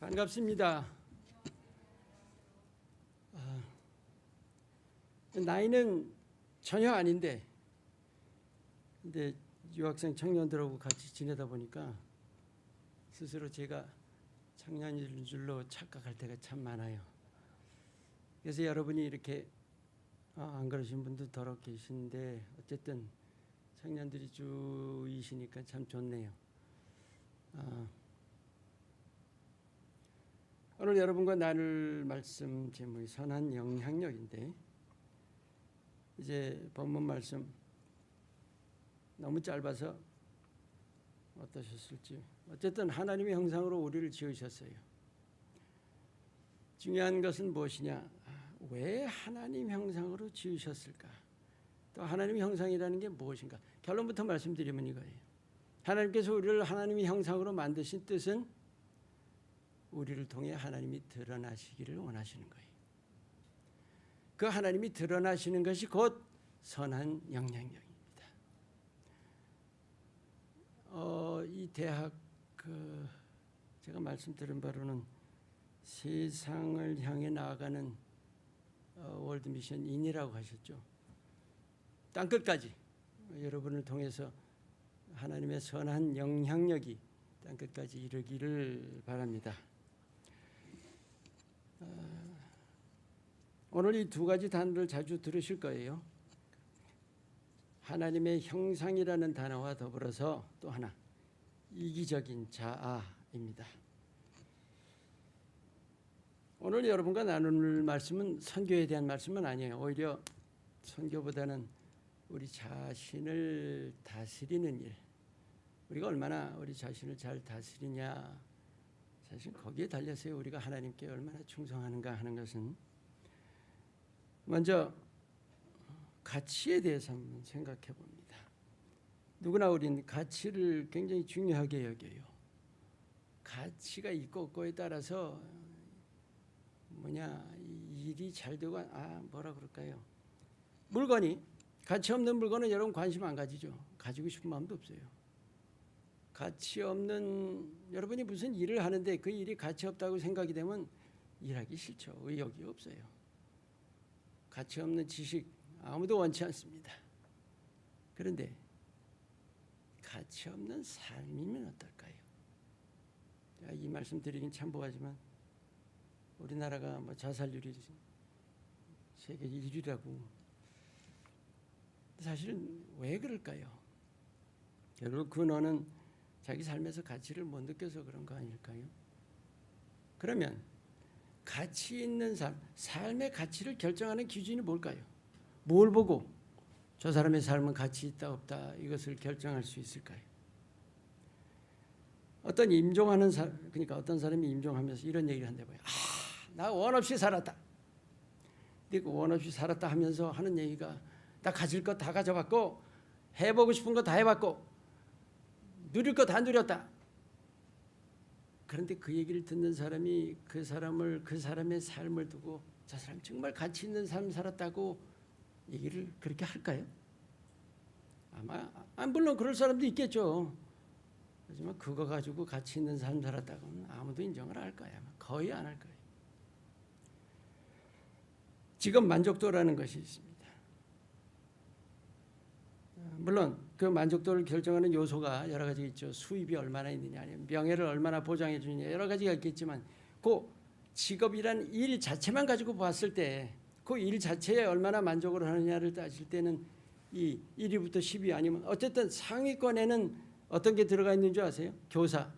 반갑습니다. 아, 나이는 전혀 아닌데, 근데 유학생 청년들하고 같이 지내다 보니까 스스로 제가 청년인 줄로 착각할 때가 참 많아요. 그래서 여러분이 이렇게 아, 안 그러신 분도 더러 계신데 어쨌든 청년들이 주이시니까 참 좋네요. 아, 오늘 여러분과 나눌 말씀 제목이 선한 영향력인데 이제 본문 말씀 너무 짧아서 어떠셨을지 어쨌든 하나님의 형상으로 우리를 지으셨어요. 중요한 것은 무엇이냐? 아, 왜 하나님 형상으로 지으셨을까? 또 하나님의 형상이라는 게 무엇인가? 결론부터 말씀드리면 이거예요. 하나님께서 우리를 하나님의 형상으로 만드신 뜻은 우리를 통해 하나님이 드러나시기를 원하시는 거예요. 그 하나님이 드러나시는 것이 곧 선한 영향력입니다. 어, 이 대학 그 제가 말씀드린 바로는 세상을 향해 나아가는 어, 월드 미션 인이라고 하셨죠. 땅 끝까지 여러분을 통해서 하나님의 선한 영향력이 땅 끝까지 이르기를 바랍니다. 어, 오늘 이 두 가지 단어를 자주 들으실 거예요. 하나님의 형상이라는 단어와 더불어서 또 하나 이기적인 자아입니다. 오늘 여러분과 나눌 말씀은 선교에 대한 말씀은 아니에요. 오히려 선교보다는 우리 자신을 다스리는 일. 우리가 얼마나 우리 자신을 잘 다스리냐. 사실 거기에 달렸어요. 우리가 하나님께 얼마나 충성하는가 하는 것은 먼저 가치에 대해서 한번 생각해 봅니다. 누구나 우리는 가치를 굉장히 중요하게 여겨요. 가치가 있고 없고에 따라서 뭐냐 일이 잘 되고 아 뭐라 그럴까요? 물건이 가치 없는 물건은 여러분 관심 안 가지죠. 가지고 싶은 마음도 없어요. 가치 없는 여러분이 무슨 일을 하는데 그 일이 가치 없다고 생각이 되면 일하기 싫죠. 의욕이 없어요. 가치 없는 지식 아무도 원치 않습니다. 그런데 가치 없는 삶이면 어떨까요? 이 말씀 드리긴 참고하지만 우리나라가 뭐 자살률이 세계 1위라고 사실은 왜 그럴까요? 결국 근원은 자기 삶에서 가치를 못 느껴서 그런 거 아닐까요? 그러면 가치 있는 삶, 삶의 가치를 결정하는 기준이 뭘까요? 뭘 보고 저 사람의 삶은 가치 있다 없다 이것을 결정할 수 있을까요? 어떤 임종하는 사 그러니까 어떤 사람이 임종하면서 이런 얘기를 한다고요. 아, 나 원 없이 살았다. 근데 그 원 없이 살았다 하면서 하는 얘기가 나 가질 거다 가져봤고 해보고 싶은 거 다 해봤고 누릴 거 다 누렸다. 그런데 그 얘기를 듣는 사람이 그 사람을 그 사람의 삶을 두고 저 사람 정말 가치 있는 삶 살았다고 얘기를 그렇게 할까요? 아마 아, 물론 그럴 사람도 있겠죠. 하지만 그거 가지고 가치 있는 삶 살았다고는 아무도 인정을 안 할 거야. 거의 안 할 거예요. 지금 만족도라는 것이 있습니다. 물론 그 만족도를 결정하는 요소가 여러 가지 있죠. 수입이 얼마나 있느냐, 아니면 명예를 얼마나 보장해 주느냐 여러 가지가 있겠지만 그 직업이란 일 자체만 가지고 봤을 때 그 일 자체에 얼마나 만족을 하느냐를 따질 때는 이 1위부터 10위 아니면 어쨌든 상위권에는 어떤 게 들어가 있는 줄 아세요? 교사,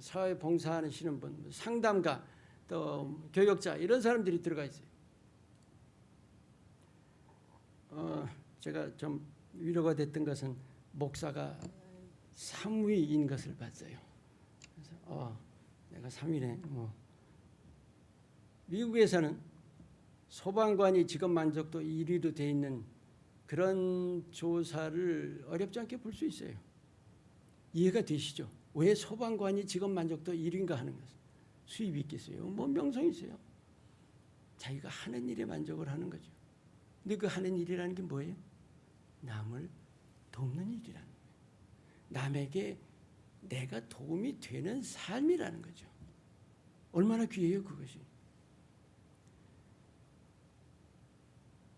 사회 봉사하시는 분, 상담가, 또 교역자 이런 사람들이 들어가 있어요. 어, 제가 좀 위로가 됐던 것은 목사가 3위인 것을 봤어요. 그래서 어, 내가 3위네. 뭐. 미국에서는 소방관이 직업 만족도 1위로 돼 있는 그런 조사를 어렵지 않게 볼 수 있어요. 이해가 되시죠? 왜 소방관이 직업 만족도 1위인가 하는 것은 수입이 있겠어요? 뭐 명성이 있어요. 자기가 하는 일에 만족을 하는 거죠. 근데 그 하는 일이라는 게 뭐예요? 남을 돕는 일이라는 거예요. 남에게 내가 도움이 되는 삶이라는 거죠. 얼마나 귀해요 그것이.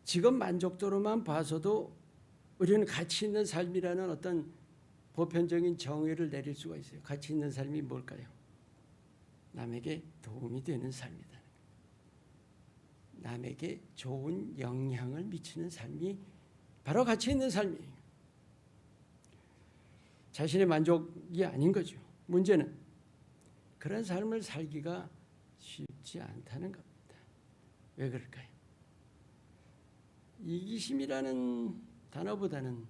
지금 만족도로만 봐서도 우리는 가치 있는 삶이라는 어떤 보편적인 정의를 내릴 수가 있어요. 가치 있는 삶이 뭘까요? 남에게 도움이 되는 삶이다. 남에게 좋은 영향을 미치는 삶이 바로 가치 있는 삶이에요. 자신의 만족이 아닌 거죠. 문제는 그런 삶을 살기가 쉽지 않다는 겁니다. 왜 그럴까요? 이기심이라는 단어보다는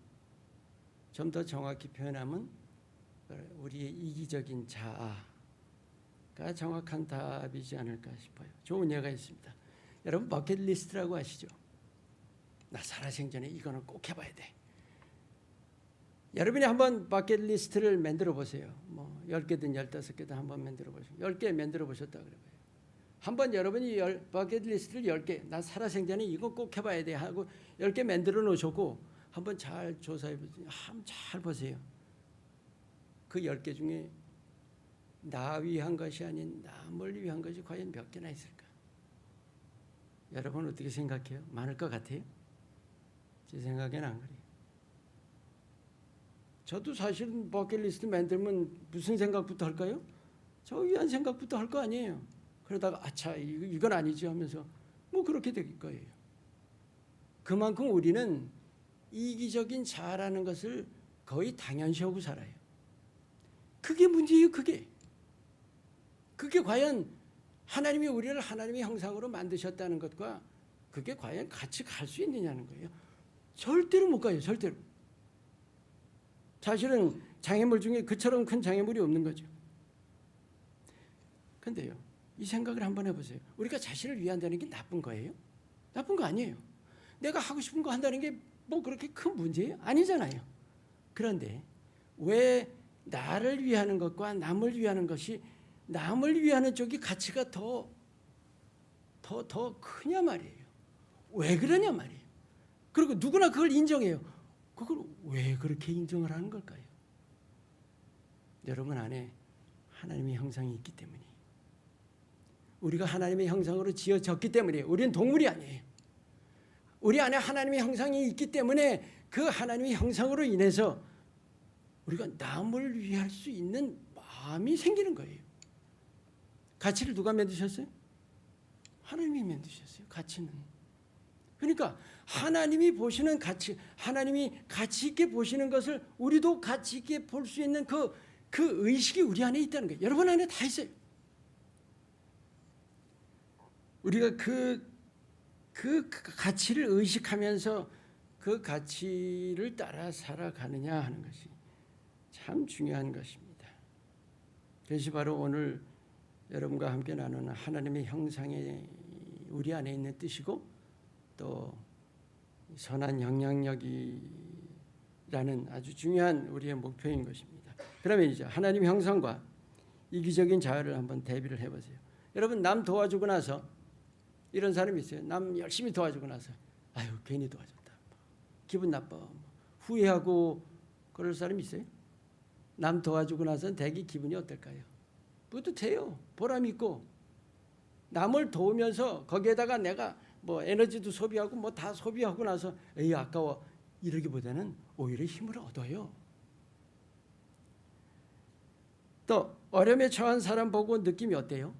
좀 더 정확히 표현하면 우리의 이기적인 자아가 정확한 답이지 않을까 싶어요. 좋은 예가 있습니다. 여러분 버킷리스트라고 아시죠? 나 살아생전에 이거는 꼭 해봐야 돼. 여러분이 한번 버킷리스트를 만들어 보세요. 뭐 10개든 15개든 한번 만들어 보세요. 10개 만들어 보셨다 그래요. 한번 여러분이 열, 버킷리스트를 10개, 나 살아생전에 이거 꼭 해봐야 돼 하고 10개 만들어 놓으셨고 한번 잘 조사해 보세요. 한번 잘 보세요. 그 10개 중에 나 위한 것이 아닌 남을 위한 것이 과연 몇 개나 있을까? 여러분 어떻게 생각해요? 많을 것 같아요? 제 생각에는 안 그래요. 저도 사실은 버킷리스트 만들면 무슨 생각부터 할까요? 저 위한 생각부터 할 거 아니에요. 그러다가 아차 이건 아니지 하면서 뭐 그렇게 될 거예요. 그만큼 우리는 이기적인 자라는 것을 거의 당연시하고 살아요. 그게 문제예요, 그게. 그게 과연 하나님이 우리를 하나님의 형상으로 만드셨다는 것과 그게 과연 같이 갈 수 있느냐는 거예요. 절대로 못 가요, 절대로. 사실은 장애물 중에 그처럼 큰 장애물이 없는 거죠. 근데요, 이 생각을 한번 해보세요. 우리가 자신을 위한다는 게 나쁜 거예요? 나쁜 거 아니에요. 내가 하고 싶은 거 한다는 게 뭐 그렇게 큰 문제예요? 아니잖아요. 그런데 왜 나를 위하는 것과 남을 위하는 것이 남을 위하는 쪽이 가치가 더, 더, 더 크냐 말이에요. 왜 그러냐 말이에요. 그리고 누구나 그걸 인정해요. 그걸 왜 그렇게 인정을 하는 걸까요? 여러분 안에 하나님의 형상이 있기 때문이에요. 우리가 하나님의 형상으로 지어졌기 때문이에요. 우리는 동물이 아니에요. 우리 안에 하나님의 형상이 있기 때문에 그 하나님의 형상으로 인해서 우리가 남을 위할 수 있는 마음이 생기는 거예요. 가치를 누가 만드셨어요? 하나님이 만드셨어요. 가치는. 그러니까 하나님이 보시는 가치, 하나님이 가치 있게 보시는 것을 우리도 가치 있게 볼 수 있는 그, 그 의식이 우리 안에 있다는 거예요. 여러분 안에 다 있어요. 우리가 그, 그 가치를 의식하면서 그 가치를 따라 살아가느냐 하는 것이 참 중요한 것입니다. 그것이 바로 오늘 여러분과 함께 나누는 하나님의 형상이 우리 안에 있는 뜻이고 또 선한 영향력이라는 아주 중요한 우리의 목표인 것입니다. 그러면 이제 하나님 형상과 이기적인 자아를 한번 대비를 해보세요. 여러분 남 도와주고 나서 이런 사람이 있어요. 남 열심히 도와주고 나서 아유 괜히 도와줬다. 기분 나빠. 후회하고 그럴 사람이 있어요? 남 도와주고 나서 대기 기분이 어떨까요? 뿌듯해요. 보람 있고 남을 도우면서 거기에다가 내가 뭐 에너지도 소비하고 뭐 다 소비하고 나서 에이 아까워 이러기보다는 오히려 힘을 얻어요. 또 어려움에 처한 사람 보고 느낌이 어때요?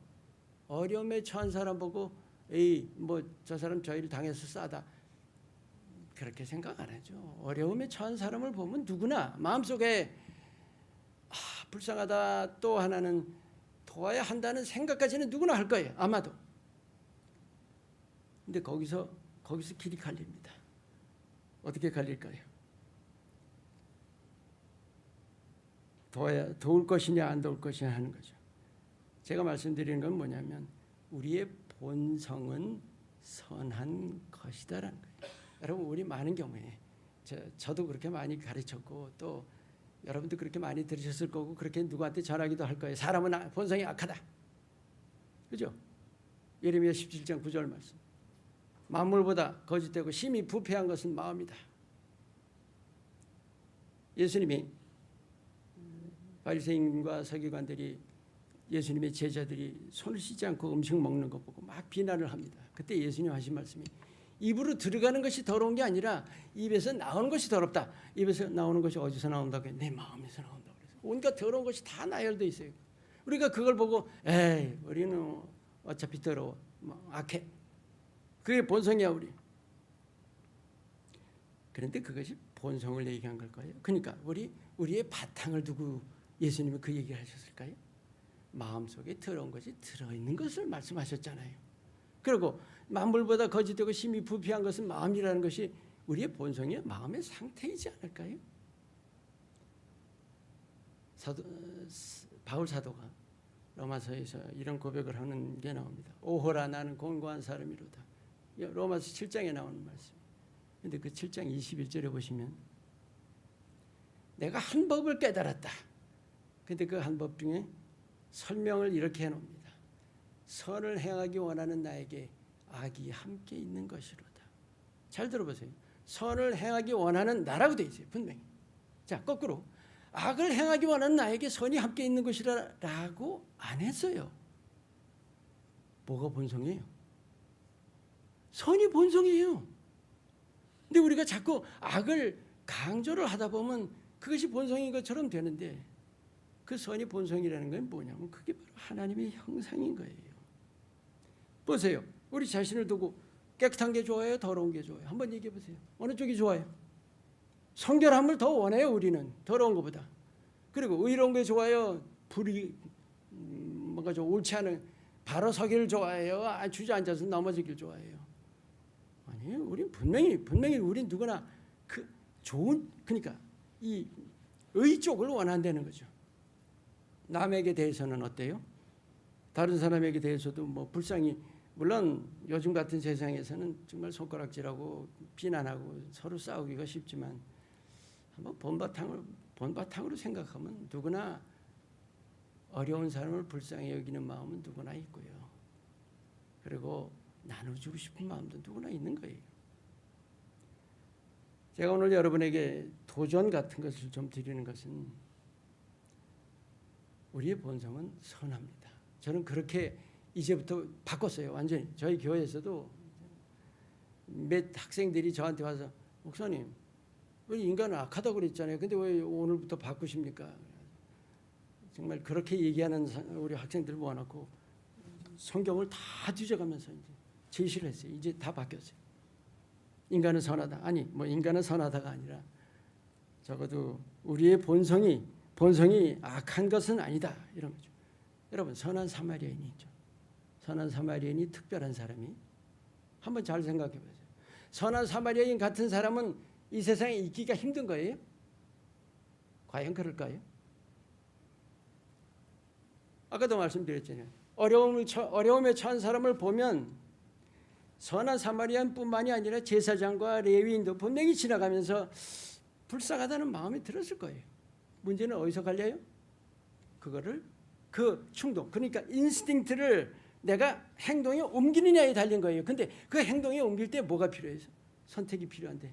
어려움에 처한 사람 보고 에이 뭐 저 사람 저일 당해서 싸다 그렇게 생각 안 하죠. 어려움에 처한 사람을 보면 누구나 마음속에 아, 불쌍하다 또 하나는 도와야 한다는 생각까지는 누구나 할 거예요. 아마도. 근데 거기서 거기서 길이 갈립니다. 어떻게 갈릴까요? 도와야 도울 것이냐 안 도울 것이냐 하는 거죠. 제가 말씀드리는 건 뭐냐면 우리의 본성은 선한 것이다라는 거예요. 여러분 우리 많은 경우에 저, 저도 그렇게 많이 가르쳤고 또 여러분도 그렇게 많이 들으셨을 거고 그렇게 누구한테 전하기도 할 거예요. 사람은 아- 본성이 악하다. 그죠? 예레미야 17장 9절 말씀. 만물보다 거짓되고 심히 부패한 것은 마음이다. 예수님이 바리새인과 서기관들이 예수님의 제자들이 손을 씻지 않고 음식 먹는 것 보고 막 비난을 합니다. 그때 예수님 하신 말씀이 입으로 들어가는 것이 더러운 게 아니라 입에서 나오는 것이 더럽다. 입에서 나오는 것이 어디서 나온다고 해? 내 마음에서 나온다고 그래서 온갖 더러운 것이 다 나열돼 있어요. 우리가 그걸 보고 에이 우리는 어차피 더러워 뭐 악해. 그게 본성이야 우리. 그런데 그것이 본성을 얘기한 걸까요? 그러니까 우리 우리의 바탕을 두고 예수님이 그 얘기를 하셨을까요? 마음속에 더러운 것이 들어있는 것을 말씀하셨잖아요. 그리고 만물보다 거짓되고 심히 부패한 것은 마음이라는 것이 우리의 본성의 마음의 상태이지 않을까요? 사도, 바울 사도가 로마서에서 이런 고백을 하는 게 나옵니다. 오호라 나는 공고한 사람이로다. 로마서 7장에 나오는 말씀. 근데 그 7장 21절에 보시면 내가 한 법을 깨달았다. 근데 그 한 법 중에 설명을 이렇게 해 놓습니다. 선을 행하기 원하는 나에게 악이 함께 있는 것이로다. 잘 들어보세요. 선을 행하기 원하는 나라고 돼 있어요. 분명히. 자 거꾸로 악을 행하기 원하는 나에게 선이 함께 있는 것이라고 안 했어요. 뭐가 본성이에요? 선이 본성이에요. 근데 우리가 자꾸 악을 강조를 하다 보면 그것이 본성인 것처럼 되는데 그 선이 본성이라는 건 뭐냐면 그게 바로 하나님의 형상인 거예요. 보세요. 우리 자신을 두고 깨끗한 게 좋아요, 더러운 게 좋아요. 한번 얘기해 보세요. 어느 쪽이 좋아요? 성결함을 더 원해요, 우리는 더러운 것보다. 그리고 의로운 게 좋아요. 불이 음, 뭔가 좀 옳지 않은 바로 서기를 좋아해요. 아, 주저앉아서 넘어지길 좋아해요. 아니에요. 우린 분명히 분명히 우린 누구나 그 좋은 그러니까 이 의 쪽을 원한다는 거죠. 남에게 대해서는 어때요? 다른 사람에게 대해서도 뭐 불쌍히 물론 요즘 같은 세상에서는 정말 손가락질하고 비난하고 서로 싸우기가 쉽지만 한번 본바탕을 본바탕으로 생각하면 누구나 어려운 사람을 불쌍히 여기는 마음은 누구나 있고요. 그리고 나눠주고 싶은 마음도 누구나 있는 거예요. 제가 오늘 여러분에게 도전 같은 것을 좀 드리는 것은 우리의 본성은 선합니다. 저는 그렇게 이제부터 바꿨어요. 완전히 저희 교회에서도 몇 학생들이 저한테 와서 목사님, 우리 인간은 악하다고 그랬잖아요. 근데 왜 오늘부터 바꾸십니까? 정말 그렇게 얘기하는 우리 학생들 모아놓고 성경을 다 뒤져가면서 이제 제시를 했어요. 이제 다 바뀌었어요. 인간은 선하다. 아니, 뭐 인간은 선하다가 아니라 적어도 우리의 본성이 본성이 악한 것은 아니다. 이런 거죠. 여러분 선한 사마리아인이 있죠. 선한 사마리아인이 특별한 사람이 한번 잘 생각해 보세요. 선한 사마리아인 같은 사람은 이 세상에 있기가 힘든 거예요? 과연 그럴까요? 아까도 말씀드렸잖아요. 어려움을 처, 어려움에 처한 사람을 보면 선한 사마리안뿐만이 아니라 제사장과 레위인도 분명히 지나가면서 불쌍하다는 마음이 들었을 거예요. 문제는 어디서 갈려요? 그거를 그 충동, 그러니까 인스팅트를 내가 행동에 옮기느냐에 달린 거예요. 근데 그 행동에 옮길 때 뭐가 필요해서 선택이 필요한데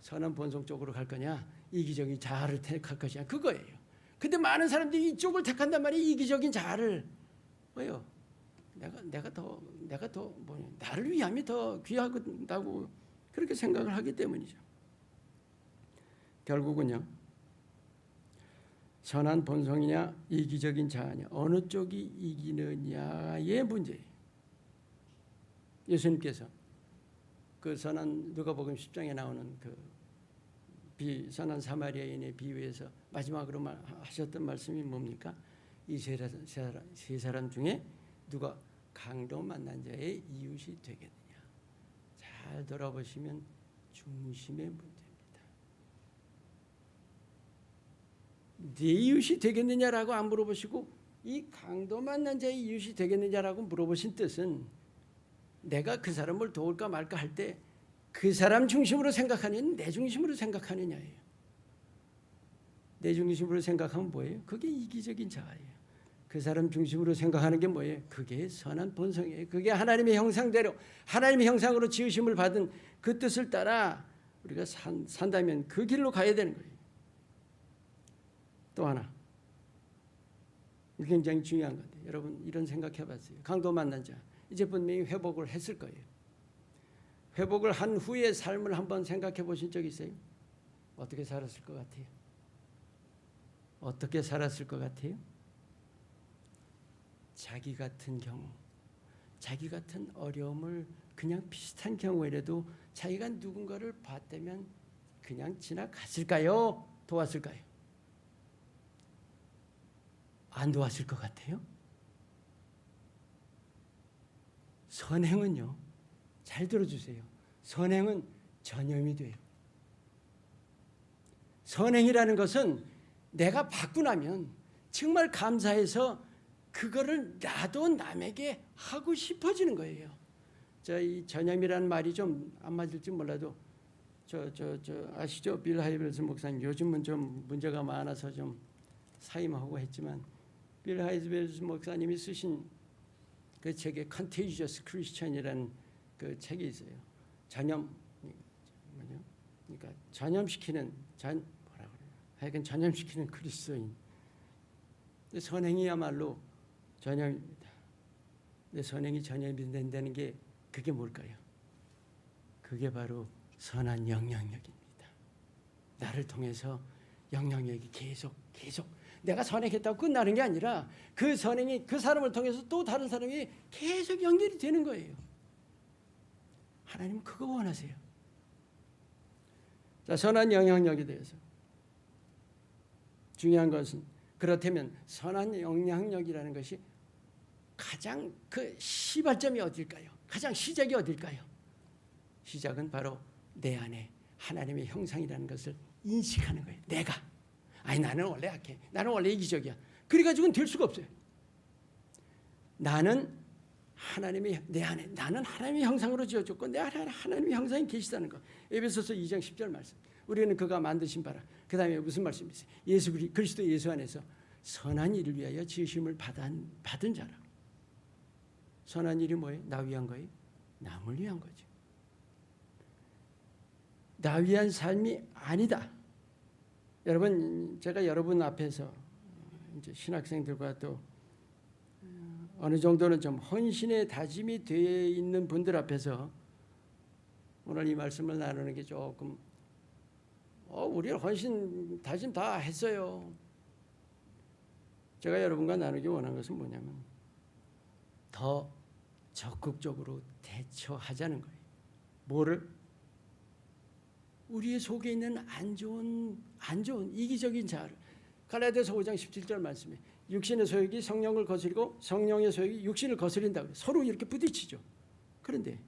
선한 본성 쪽으로 갈 거냐, 이기적인 자아를 택할 것이냐 그거예요. 근데 많은 사람들이 이쪽을 택한단 말이에요. 이기적인 자아를 뭐요? 내가 내가 더 내가 더 뭐냐 나를 위함이 더 귀하다고 그렇게 생각을 하기 때문이죠. 결국은요. 선한 본성이냐 이기적인 자아냐 어느 쪽이 이기느냐의 문제예요. 예수님께서 그 선한 누가복음 10장에 나오는 그 비 선한 사마리아인의 비유에서 마지막으로 말, 하셨던 말씀이 뭡니까? 이세 사람, 세 사람 중에 누가 강도 만난 자의 이웃이 되겠느냐? 잘 돌아보시면 중심의 문제입니다. 네 이웃이 되겠느냐라고 안 물어보시고 이 강도 만난 자의 이웃이 되겠느냐라고 물어보신 뜻은 내가 그 사람을 도울까 말까 할 때 그 사람 중심으로 생각하느냐 내 중심으로 생각하느냐예요. 내 중심으로 생각하면 뭐예요? 그게 이기적인 자아예요. 그 사람 중심으로 생각하는 게 뭐예요? 그게 선한 본성이에요. 그게 하나님의 형상대로 하나님의 형상으로 지으심을 받은 그 뜻을 따라 우리가 산, 산다면 그 길로 가야 되는 거예요. 또 하나 굉장히 중요한 건데 여러분 이런 생각해봤어요. 강도 만난 자 이제 분명히 회복을 했을 거예요. 회복을 한 후의 삶을 한번 생각해 보신 적 있어요? 어떻게 살았을 것 같아요? 어떻게 살았을 것 같아요? 자기 같은 경우, 자기 같은 어려움을 그냥 비슷한 경우에라도 자기가 누군가를 봤다면 그냥 지나갔을까요? 도왔을까요? 안 도왔을 것 같아요? 선행은요, 잘 들어주세요. 선행은 전염이 돼요. 선행이라는 것은 내가 받고 나면 정말 감사해서 그거를 나도 남에게 하고 싶어지는 거예요. 저이 전염이라는 말이 좀 안 맞을지 몰라도 저 저 저 아시죠? 빌 하이벨스 목사님 요즘은 좀 문제가 많아서 좀 사임하고 했지만 빌 하이벨스 목사님이 쓰신 그 책에 Contagious Christian이라는 그 책이 있어요. 전염 뭐죠? 그러니까 전염시키는 전 뭐라 그래요? 하여간 전염시키는 그리스도인. 선행이야말로 전염입니다. 근데 선행이 전염이 된다는 게 그게 뭘까요? 그게 바로 선한 영향력입니다. 나를 통해서 영향력이 계속 계속 내가 선행했다고 끝나는 게 아니라 그 선행이 그 사람을 통해서 또 다른 사람이 계속 연결이 되는 거예요. 하나님은 그거 원하세요. 자, 선한 영향력에 대해서 중요한 것은 그렇다면 선한 영향력이라는 것이 가장 그 시발점이 어딜까요? 가장 시작이 어딜까요? 시작은 바로 내 안에 하나님의 형상이라는 것을 인식하는 거예요. 내가 아니 나는 원래 약해. 나는 원래 이기적이야. 그래가지고는 될 수가 없어요. 나는 하나님의 내 안에 나는 하나님의 형상으로 지어졌고 내 안에 하나님의 형상이 계시다는 거. 에베소서 2장 10절 말씀. 우리는 그가 만드신 바라. 그 다음에 무슨 말씀이 있어요? 예수 그리, 그리스도 예수 안에서 선한 일을 위하여 지으심을 받은, 받은 자라. 선한 일이 뭐예요? 나 위한 거예요? 남을 위한 거죠. 나 위한 삶이 아니다. 여러분 제가 여러분 앞에서 이제 신학생들과 또 어느 정도는 좀 헌신의 다짐이 되어 있는 분들 앞에서 오늘 이 말씀을 나누는 게 조금 어 우리 헌신 다짐 다 했어요. 제가 여러분과 나누기 원하는 것은 뭐냐면 더 적극적으로 대처하자는 거예요. 뭐를 우리의 속에 있는 안 좋은 안 좋은 이기적인 자아를 갈라디아서 5장 17절 말씀에 육신의 소욕이 성령을 거스리고 성령의 소욕이 육신을 거스린다. 서로 이렇게 부딪히죠. 그런데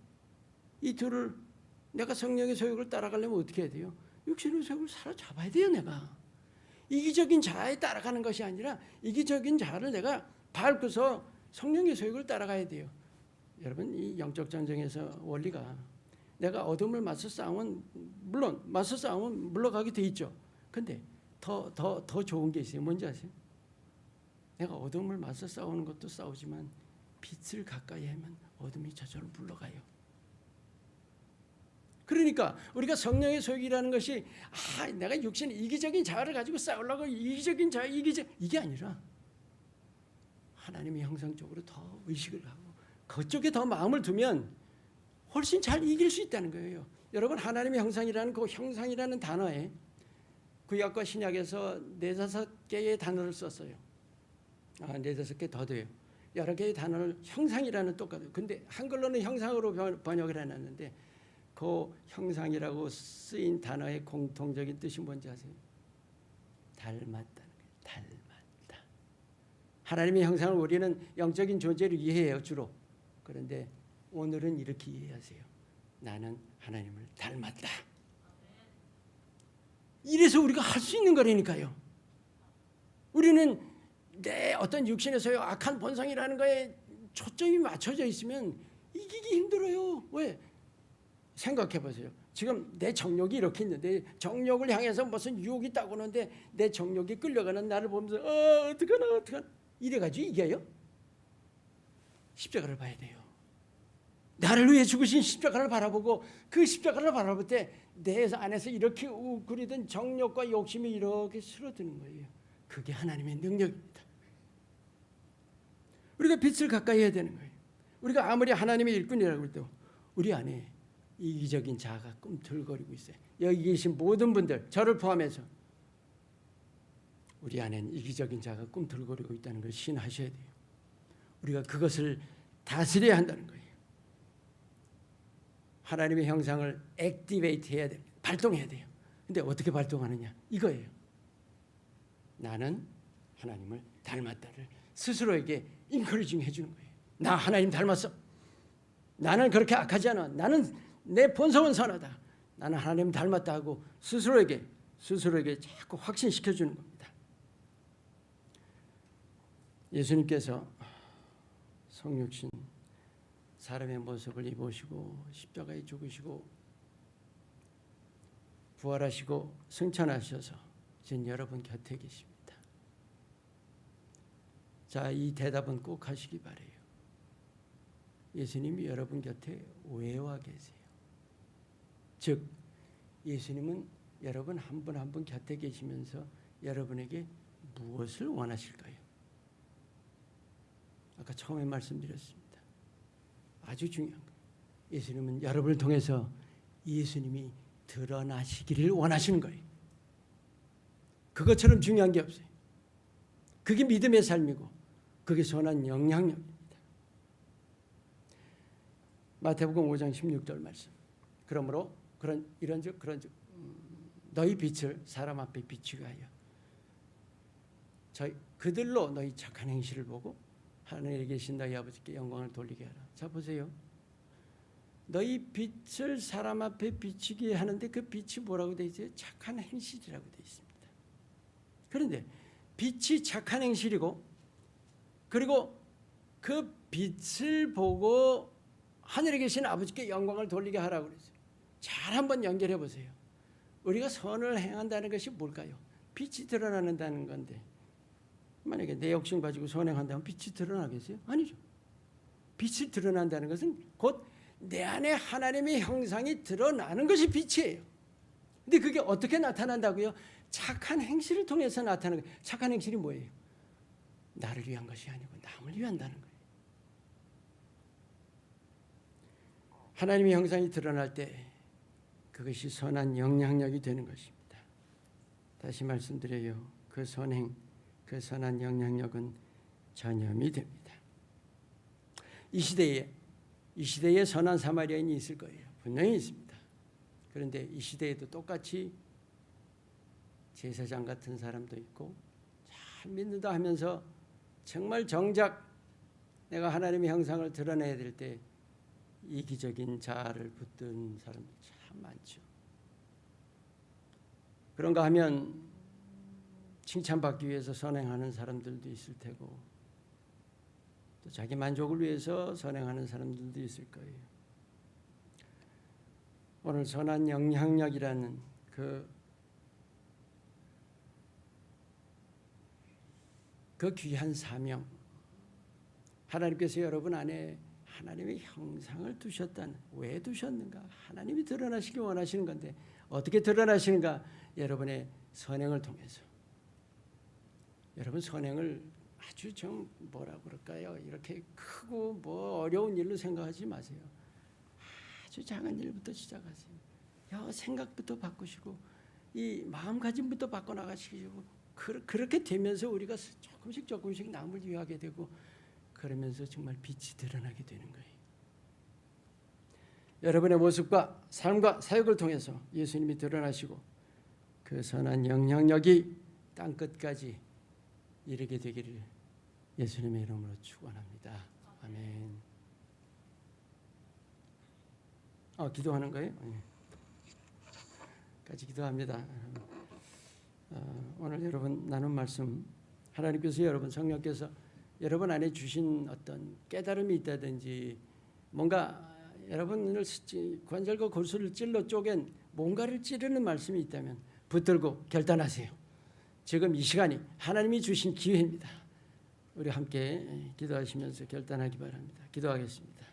이 둘을 내가 성령의 소욕을 따라가려면 어떻게 해야 돼요? 육신의 소욕을 사로잡아야 돼요, 내가. 이기적인 자아에 따라가는 것이 아니라 이기적인 자아를 내가 밟고서 성령의 소욕을 따라가야 돼요. 여러분 이 영적 전쟁에서 원리가 내가 어둠을 맞서 싸우면 물론 맞서 싸우면 물러가게 돼 있죠. 근데 더 더 더 좋은 게 있어요. 뭔지 아세요? 내가 어둠을 맞서 싸우는 것도 싸우지만 빛을 가까이 하면 어둠이 저절로 물러가요. 그러니까 우리가 성령의 소욕이라는 것이 아 내가 육신 이기적인 자아를 가지고 싸우려고 이기적인 자아 이기적 이게 아니라 하나님의 형상 쪽으로 더 의식을 하고 그쪽에 더 마음을 두면 훨씬 잘 이길 수 있다는 거예요. 여러분 하나님의 형상이라는 그 형상이라는 단어에 구약과 신약에서 네 다섯 개의 단어를 썼어요. 아, 네 다섯 개 더 돼요. 여러 개의 단어를 형상이라는 똑같아요. 근데 한글로는 형상으로 번- 번역을 해놨는데 그 형상이라고 쓰인 단어의 공통적인 뜻이 뭔지 아세요? 닮았다. 하나님의 형상을 우리는 영적인 존재를 이해해요 주로. 그런데 오늘은 이렇게 이해하세요. 나는 하나님을 닮았다. 이래서 우리가 할 수 있는 거라니까요. 우리는 내 어떤 소유 악한 본성이라는 거에 초점이 맞춰져 있으면 이기기 힘들어요. 왜? 생각해 보세요. 지금 내 정욕이 이렇게 있는데 정욕을 향해서 무슨 유혹이 딱 오는데 내 정욕이 끌려가는 나를 보면서 어, 어떡하나 어떡하나 이래가지고 이겨요? 십자가를 봐야 돼요. 나를 위해 죽으신 십자가를 바라보고 그 십자가를 바라볼 때 내 안에서 이렇게 우그리던 정욕과 욕심이 이렇게 스러드는 거예요. 그게 하나님의 능력입니다. 우리가 빛을 가까이 해야 되는 거예요. 우리가 아무리 하나님의 일꾼이라고 해도 우리 안에 이기적인 자아가 꿈틀거리고 있어요. 여기 계신 모든 분들, 저를 포함해서 우리 안에는 이기적인 자가 꿈틀거리고 있다는 걸 신하셔야 돼요. 우리가 그것을 다스려야 한다는 거예요. 하나님의 형상을 액티베이트 해야 됩니다. 발동해야 돼요. 근데 어떻게 발동하느냐? 이거예요. 나는 하나님을 닮았다를 스스로에게 인커리징 해주는 거예요. 나 하나님 닮았어. 나는 그렇게 악하지 않아. 나는 내 본성은 선하다. 나는 하나님 닮았다 하고 스스로에게 스스로에게 자꾸 확신시켜 주는 겁니다. 예수님께서 성육신 사람의 모습을 입으시고 십자가에 죽으시고 부활하시고 승천하셔서 지금 여러분 곁에 계십니다. 자, 이 대답은 꼭 하시기 바래요. 예수님이 여러분 곁에 왜와 계세요? 즉 예수님은 여러분 한 분 한 분 곁에 계시면서 여러분에게 무엇을 원하실까요? 아까 처음에 말씀드렸습니다. 아주 중요한 거예요. 예수님은 여러분을 통해서 예수님이 드러나시기를 원하시는 거예요. 그것처럼 중요한 게 없어요. 그게 믿음의 삶이고 그게 선한 영향력입니다. 마태복음 5장 16절 말씀. 그러므로 그런 이런즉 그런즉 음, 너희 빛을 사람 앞에 비추게 하여 저희 그들로 너희 착한 행실을 보고 하늘에 계신 너희 아버지께 영광을 돌리게 하라. 자 보세요. 너희 빛을 사람 앞에 비추게 하는데 그 빛이 뭐라고 돼 있어요? 착한 행실이라고 돼 있습니다. 그런데 빛이 착한 행실이고 그리고 그 빛을 보고 하늘에 계신 아버지께 영광을 돌리게 하라고 그랬어요. 잘 한번 연결해 보세요. 우리가 선을 행한다는 것이 뭘까요? 빛이 드러나는다는 건데 만약에 내 욕심 가지고 선행한다면 빛이 드러나겠어요? 아니죠. 빛이 드러난다는 것은 곧 내 안에 하나님의 형상이 드러나는 것이 빛이에요. 근데 그게 어떻게 나타난다고요? 착한 행실을 통해서 나타나는 거예요. 착한 행실이 뭐예요? 나를 위한 것이 아니고 남을 위한다는 거예요. 하나님의 형상이 드러날 때 그것이 선한 영향력이 되는 것입니다. 다시 말씀드려요. 그 선행, 그 선한 영향력은 전염이 됩니다. 이 시대에 이 시대에 선한 사마리아인이 있을 거예요. 분명히 있습니다. 그런데 이 시대에도 똑같이 제사장 같은 사람도 있고 잘 믿는다 하면서 정말 정작 내가 하나님의 형상을 드러내야 될 때 이기적인 자아를 붙든 사람들 참 많죠. 그런가 하면 칭찬받기 위해서 선행하는 사람들도 있을 테고 또 자기 만족을 위해서 선행하는 사람들도 있을 거예요. 오늘 선한 영향력이라는 그, 그 귀한 사명 하나님께서 여러분 안에 하나님의 형상을 두셨다는 왜 두셨는가? 하나님이 드러나시길 원하시는 건데 어떻게 드러나시는가? 여러분의 선행을 통해서 여러분 선행을 아주 좀 뭐라 그럴까요? 이렇게 크고 뭐 어려운 일로 생각하지 마세요. 아주 작은 일부터 시작하세요. 여 생각부터 바꾸시고 이 마음가짐부터 바꿔 나가시고 그렇게 되면서 우리가 조금씩 조금씩 남을 위하게 되고 그러면서 정말 빛이 드러나게 되는 거예요. 여러분의 모습과 삶과 사역을 통해서 예수님이 드러나시고 그 선한 영향력이 땅 끝까지 이르게 되기를 예수님의 이름으로 축원합니다. 아멘. 어, 기도하는 거예요? 예. 같이 기도합니다. 어, 오늘 여러분 나눈 말씀 하나님께서 여러분 성령께서 여러분 안에 주신 어떤 깨달음이 있다든지 뭔가 여러분을 관절과 골수를 찔러 쪼갠 뭔가를 찌르는 말씀이 있다면 붙들고 결단하세요. 지금 이 시간이 하나님이 주신 기회입니다. 우리 함께 기도하시면서 결단하기 바랍니다. 기도하겠습니다.